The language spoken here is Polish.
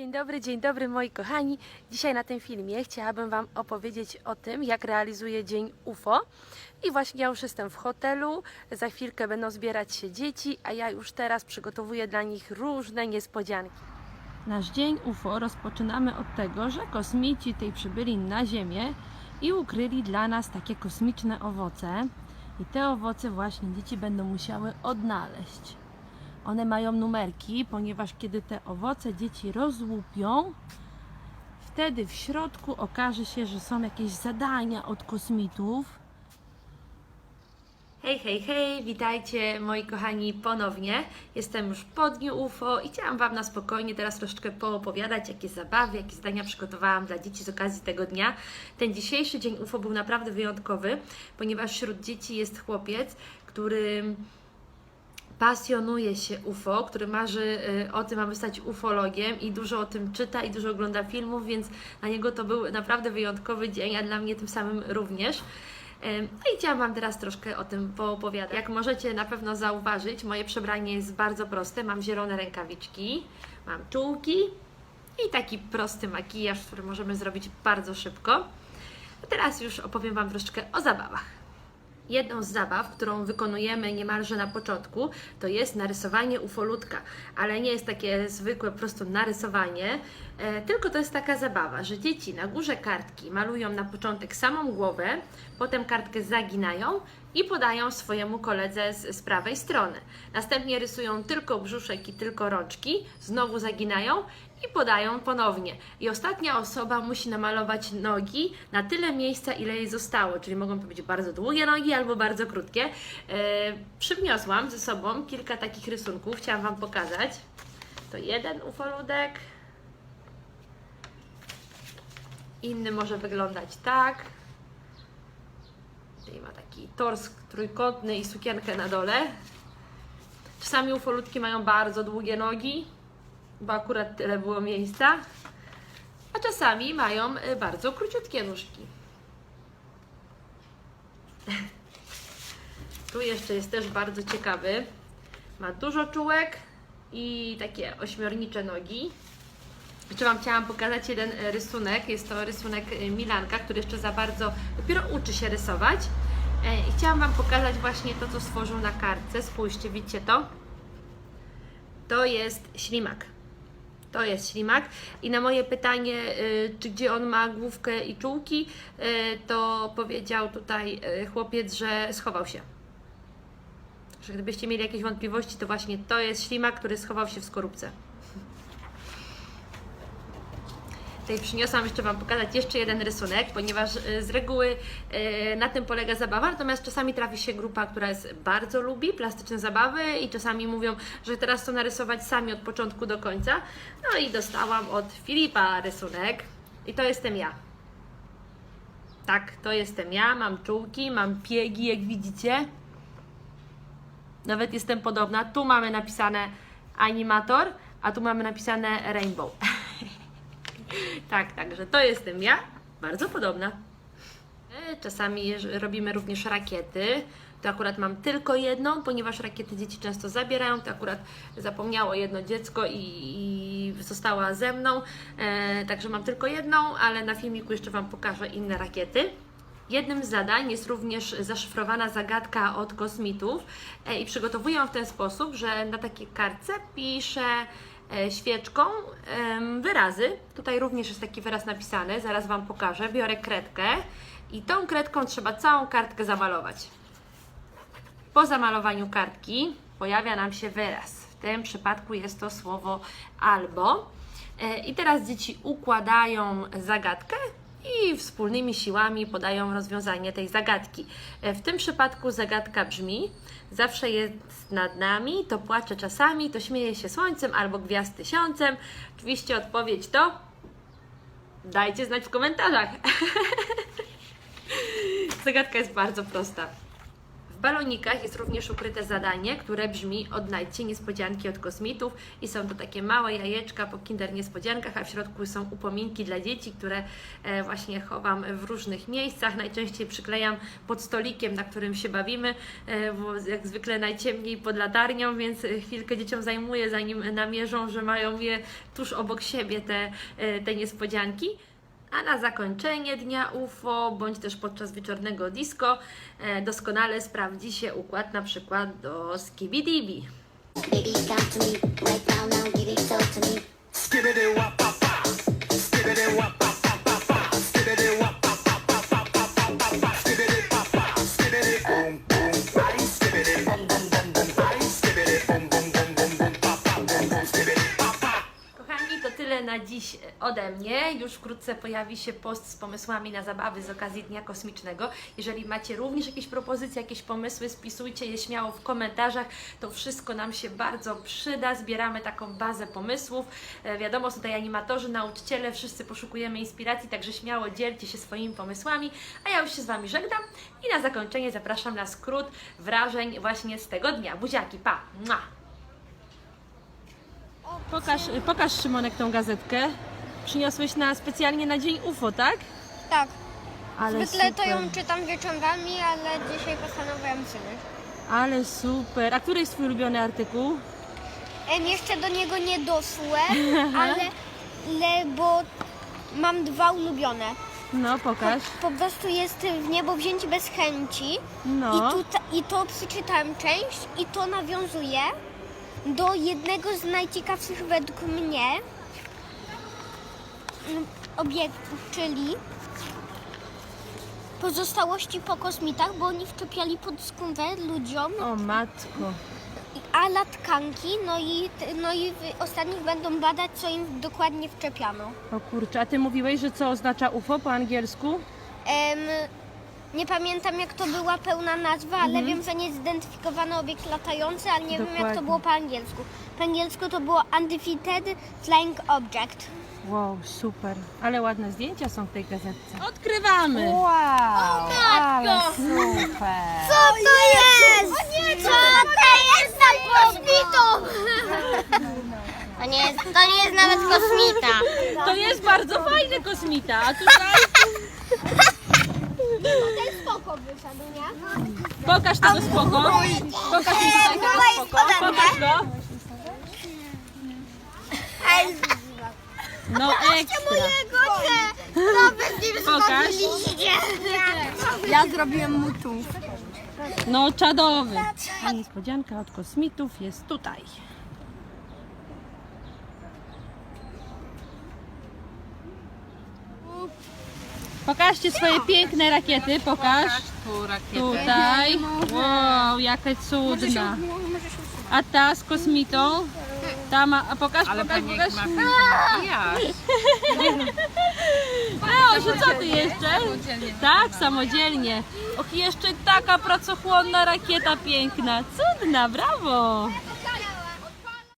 Dzień dobry, dzień dobry moi kochani. Dzisiaj na tym filmie chciałabym Wam opowiedzieć o tym, jak realizuję dzień UFO. I właśnie ja już jestem w hotelu, za chwilkę będą zbierać się dzieci, a ja już teraz przygotowuję dla nich różne niespodzianki. Nasz dzień UFO rozpoczynamy od tego, że kosmici tej przybyli na Ziemię i ukryli dla nas takie kosmiczne owoce. I te owoce właśnie dzieci będą musiały odnaleźć. One mają numerki, ponieważ kiedy te owoce dzieci rozłupią, wtedy w środku okaże się, że są jakieś zadania od kosmitów. Hej, hej, hej, witajcie moi kochani ponownie. Jestem już po dniu UFO i chciałam Wam na spokojnie teraz troszeczkę poopowiadać, jakie zabawy, jakie zadania przygotowałam dla dzieci z okazji tego dnia. Ten dzisiejszy dzień UFO był naprawdę wyjątkowy, ponieważ wśród dzieci jest chłopiec, który pasjonuje się UFO, który marzy y, o tym, aby stać ufologiem i dużo o tym czyta i dużo ogląda filmów, więc dla niego to był naprawdę wyjątkowy dzień, a dla mnie tym samym również. No i chciałam Wam teraz troszkę o tym poopowiadać. Jak możecie na pewno zauważyć, moje przebranie jest bardzo proste. Mam zielone rękawiczki, mam czułki i taki prosty makijaż, który możemy zrobić bardzo szybko. A teraz już opowiem Wam troszeczkę o zabawach. Jedną z zabaw, którą wykonujemy niemalże na początku, to jest narysowanie ufolutka, ale nie jest takie zwykłe po prostu narysowanie, tylko to jest taka zabawa, że dzieci na górze kartki malują na początek samą głowę, potem kartkę zaginają i podają swojemu koledze z, z prawej strony. Następnie rysują tylko brzuszek i tylko rączki, znowu zaginają i podają ponownie. I ostatnia osoba musi namalować nogi na tyle miejsca, ile jej zostało, czyli mogą to być bardzo długie nogi albo bardzo krótkie. E, przyniosłam ze sobą kilka takich rysunków, chciałam Wam pokazać. To jeden ufoludek. Inny może wyglądać tak. Czyli ma taki tors trójkątny i sukienkę na dole. Czasami ufolutki mają bardzo długie nogi, bo akurat tyle było miejsca. A czasami mają y, bardzo króciutkie nóżki. Tu jeszcze jest też bardzo ciekawy. Ma dużo czułek i takie ośmiornicze nogi. Jeszcze Wam chciałam pokazać jeden e, rysunek. Jest to rysunek e, Milanka, który jeszcze za bardzo dopiero uczy się rysować. E, I chciałam Wam pokazać właśnie to, co stworzył na kartce. Spójrzcie, widzicie to? To jest ślimak. To jest ślimak. I na moje pytanie, czy gdzie on ma główkę i czułki, to powiedział tutaj chłopiec, że schował się. Że gdybyście mieli jakieś wątpliwości, to właśnie to jest ślimak, który schował się w skorupce. Tutaj przyniosłam jeszcze Wam pokazać jeszcze jeden rysunek, ponieważ y, z reguły y, na tym polega zabawa, natomiast czasami trafi się grupa, która jest bardzo lubi plastyczne zabawy i czasami mówią, że teraz chcą narysować sami od początku do końca. No i dostałam od Filipa rysunek i to jestem ja. Tak, to jestem ja, mam czułki, mam piegi, jak widzicie. Nawet jestem podobna. Tu mamy napisane animator, a tu mamy napisane rainbow. Tak, także to jestem ja, bardzo podobna. E, Czasami robimy również rakiety. To akurat mam tylko jedną, ponieważ rakiety dzieci często zabierają. To akurat zapomniało jedno dziecko i, i została ze mną. E, także mam tylko jedną, ale na filmiku jeszcze Wam pokażę inne rakiety. Jednym z zadań jest również zaszyfrowana zagadka od kosmitów e, i przygotowuję ją w ten sposób, że na takiej kartce piszę świeczką em, wyrazy. Tutaj również jest taki wyraz napisany, zaraz Wam pokażę. Biorę kredkę i tą kredką trzeba całą kartkę zamalować. Po zamalowaniu kartki pojawia nam się wyraz. W tym przypadku jest to słowo albo. E, I teraz dzieci układają zagadkę i wspólnymi siłami podają rozwiązanie tej zagadki. E, W tym przypadku zagadka brzmi: Zawsze jest nad nami, to płacze czasami, to śmieje się słońcem albo gwiazd tysiącem. Oczywiście odpowiedź to dajcie znać w komentarzach. Zagadka jest bardzo prosta. Balonikach jest również ukryte zadanie, które brzmi odnajdźcie niespodzianki od kosmitów i są to takie małe jajeczka po kinder niespodziankach, a w środku są upominki dla dzieci, które e, właśnie chowam w różnych miejscach. Najczęściej przyklejam pod stolikiem, na którym się bawimy, e, bo jak zwykle najciemniej pod latarnią, więc chwilkę dzieciom zajmuje, zanim namierzą, że mają je tuż obok siebie te, e, te niespodzianki. A na zakończenie dnia UFO, bądź też podczas wieczornego disco, e, doskonale sprawdzi się układ na przykład do Skibidibi. Baby, dziś ode mnie. Już wkrótce pojawi się post z pomysłami na zabawy z okazji Dnia Kosmicznego. Jeżeli macie również jakieś propozycje, jakieś pomysły, spisujcie je śmiało w komentarzach. To wszystko nam się bardzo przyda. Zbieramy taką bazę pomysłów. E, wiadomo, są tutaj animatorzy, nauczyciele, wszyscy poszukujemy inspiracji, także śmiało dzielcie się swoimi pomysłami. A ja już się z Wami żegnam i na zakończenie zapraszam na skrót wrażeń właśnie z tego dnia. Buziaki, pa! Mua! Pokaż, pokaż Szymonek tą gazetkę. Przyniosłeś na specjalnie na dzień UFO, tak? Tak. Ale Zwykle to super. ją czytam wieczorami, ale dzisiaj postanowiłam syny. Ale super. A który jest Twój ulubiony artykuł? Em, jeszcze do niego nie doszłem, ale le, bo mam dwa ulubione. No, pokaż. Po prostu jest w niebo wzięci bez chęci No. i, tu, i to przeczytałem część i to nawiązuje do jednego z najciekawszych według mnie mm, obiektów, czyli pozostałości po kosmitach, bo oni wczepiali pod skórę ludziom O matko. a latkanki, no i, no i w ostatnich będą badać, co im dokładnie wczepiano. O kurczę, a Ty mówiłeś, że co oznacza UFO po angielsku? Nie pamiętam jak to była pełna nazwa, ale Mhm. wiem, że nie zidentyfikowano obiekt latający, ale nie wiem jak Dokładnie. to było po angielsku. Po angielsku to było Undefeated Flying Object. Wow, super. Ale ładne zdjęcia są w tej gazetce. Odkrywamy! Wow, ale super. Co to jest? Co to jest za kosmitą? To nie, jest, to nie jest nawet kosmita. To jest bardzo fajny kosmita, a tutaj... Ten spoko wyszedł, nie? Pokaż tego spoko. Pokaż mi tutaj tego spoko. Pokaż go. No ekstra. Nawet nim Pokaż. Ja zrobiłem mu tu. No czadowy. A niespodzianka od kosmitów jest tutaj. Pokażcie swoje piękne rakiety, pokaż. Tu rakietę. Tutaj. Wow, jaka cudna. A ta z kosmitą? Ta ma, a pokaż, Ale pokaż, pani pokaż. jak ma makijaż. Proszę, co ty jeszcze? Tak, samodzielnie. Och, jeszcze taka pracochłonna rakieta piękna. Cudna, brawo.